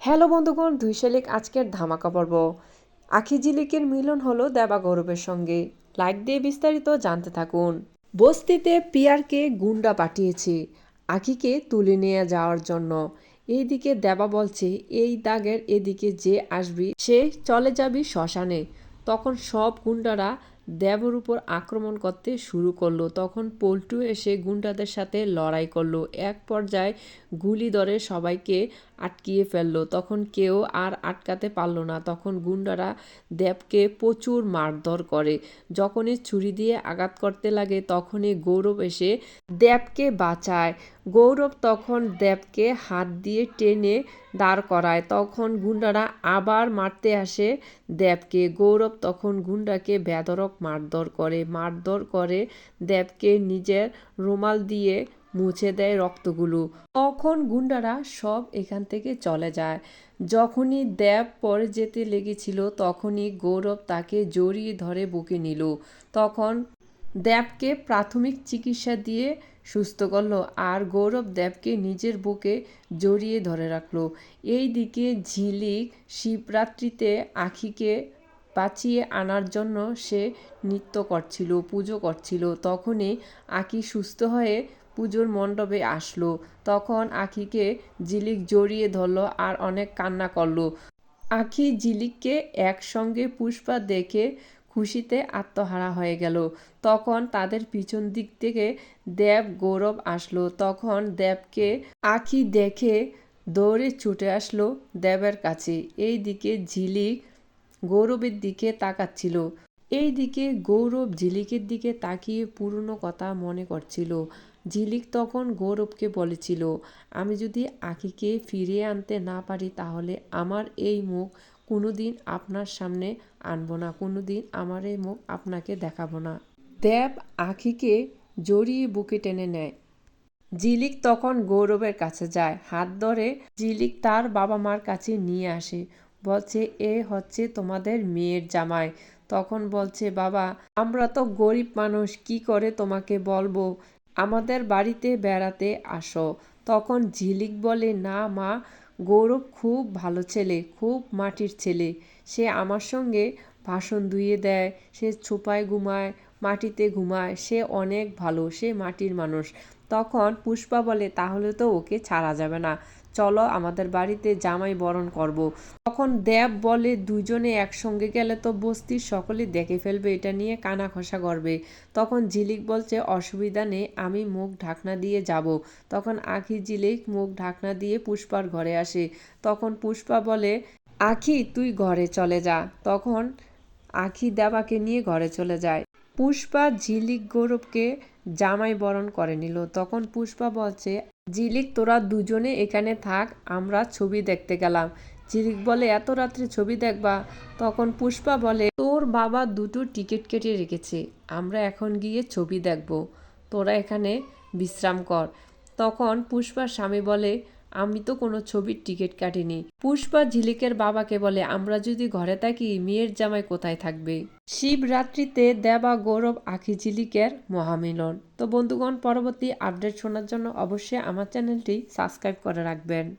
Hello বন্ধুগণ দুই শালিক আজকের ধামাকা পর্ব। আখি জিলিকের মিলন হলো দেবা গৌরবের সঙ্গে। লাইক দিয়ে বিস্তারিত জানতে থাকুন। বস্তিতে পিয়ারকে গুন্ডা পাঠিয়েছে আখিকে তুলে নিয়ে যাওয়ার জন্য। এইদিকে দেবা বলছে, এই দাগের এদিকে যে আসবি, সে চলে যাবি শ্মশানে। তখন সব গুন্ডারা দেবর উপর আক্রমণ করতে শুরু করল। তখন পল্টু এসে গুন্ডাদের সাথে লড়াই করল। এক পর্যায়ে গুলি ধরে সবাইকে আটকিয়ে ফেলল। তখন কেউ আর আটকাতে পারল না। তখন গুন্ডারা দেবকে প্রচুর মারধর করে। যখনই ছুরি দিয়ে আঘাত করতে লাগে, তখনই গৌরব এসে দেবকে বাঁচায়। গৌরব তখন দেবকে হাত দিয়ে টেনে দাঁড় করায়। তখন গুন্ডারা আবার মারতে আসে দেবকে। গৌরব তখন গুন্ডাকে বেদরক মারধর করে। মারধর করে দেবকে নিজের রুমাল দিয়ে মুছে দেয় রক্তগুলো। তখন গুন্ডারা সব এখান থেকে চলে যায়। যখনই দেব পরে যেতে লেগেছিল, তখনই গৌরব তাকে জড়িয়ে ধরে বুকে নিল। তখন দেবকে প্রাথমিক চিকিৎসা দিয়ে সুস্থ করল আর গৌরব দেবকে নিজের বুকে জড়িয়ে ধরে রাখল। এই দিকে ঝিলিক শিবরাত্রিতে আখিকে বাঁচিয়ে আনার জন্য সে নৃত্য করছিল, পুজো করছিল। তখনই আখি সুস্থ হয়ে পুজোর মণ্ডপে আসলো। তখন আখিকে ঝিলিক জড়িয়ে ধরলো আর অনেক কান্না করল। আখি ঝিলিককে একসঙ্গে পুষ্পা দেখে খুশিতে আত্মহারা হয়ে গেল। তখন তাদের পিছন দিক থেকে দেব গৌরব আসলো। তখন দেবকে আখি দেখে দৌড়ে ছুটে আসলো দেবের কাছে। এই দিকে ঝিলিক গৌরবের দিকে তাকাচ্ছিল। এই দিকে গৌরব ঝিলিকের দিকে তাকিয়ে পুরনো কথা মনে করছিল। ঝিলিক তখন গৌরবকে বলেছিল, আমি যদি আখিকে ফিরিয়ে আনতে না পারি তাহলে আমার এই মুখ কোনো দিন আপনার সামনে আনব না কোনো দিন আমার এই মুখ আপনাকে দেখাবো না। দেব আখিকে জড়িয়ে বুকে টেনে নেয়। ঝিলিক তখন গৌরবের কাছে যায়। হাত ধরে ঝিলিক তার বাবা মার কাছে নিয়ে আসে। বলছে, এ হচ্ছে তোমাদের মেয়ের জামাই। তখন বলছে, বাবা, আমরা তো গরিব মানুষ, কি করে তোমাকে বলব? আমাদের বাড়িতে বেড়াতে আসো। তখন ঝিলিক বলে, না মা, গৌরব খুব ভালো ছেলে, খুব মাটির ছেলে। সে আমার সঙ্গে ভাষণ ধুয়ে দেয়, সে ছোপায় ঘুমায়, মাটিতে ঘুমায়, সে অনেক ভালো, সে মাটির মানুষ। তখন পুষ্পা বলে, তাহলে তো ওকে ছাড়া যাবে না। চলো আমাদের বাড়িতে জামাই বরণ করব। তখন দেব বলে, দুজনে একসঙ্গে গেলে তো বস্তির সকলে দেখে ফেলবে, এটা নিয়ে কানা খসা করবে। তখন ঝিলিক বলছে, অসুবিধা নেই, আমি মুখ ঢাকনা দিয়ে যাব। তখন আখি ঝিলিক মুখ ঢাকনা দিয়ে পুষ্পার ঘরে আসে। তখন পুষ্পা বলে, আখি, তুই ঘরে চলে যা। তখন আখি দেবাকে নিয়ে ঘরে চলে যায়। পুষ্পা ঝিলিক গৌরবকে জামাই বরণ করে নিল। তখন পুষ্পা বলছে, জিলিক, তোরা দুজনে এখানে থাক, আমরা ছবি দেখতে গেলাম। জিলিক বলে, এত রাত্রে ছবি দেখবা? তখন পুষ্পা বলে, তোর বাবা দুটো টিকিট কেটে রেখেছে, আমরা এখন গিয়ে ছবি দেখব। তোরা এখানে বিশ্রাম কর। তখন পুষ্পার স্বামী বলে আমি তো কোনো ছবির টিকিট কাটিনি। পুষ্পা ঝিলিকের বাবাকে বলে, আমরা যদি ঘরে থাকি, মেয়ের জামাই কোথায় থাকবে? শিবরাত্রিতে দেবা গৌরব আখি ঝিলিকের মহামিলন। তো বন্ধুগণ, পরবর্তী আপডেট শোনার জন্য অবশ্যই আমার চ্যানেলটি সাবস্ক্রাইব করে রাখবেন।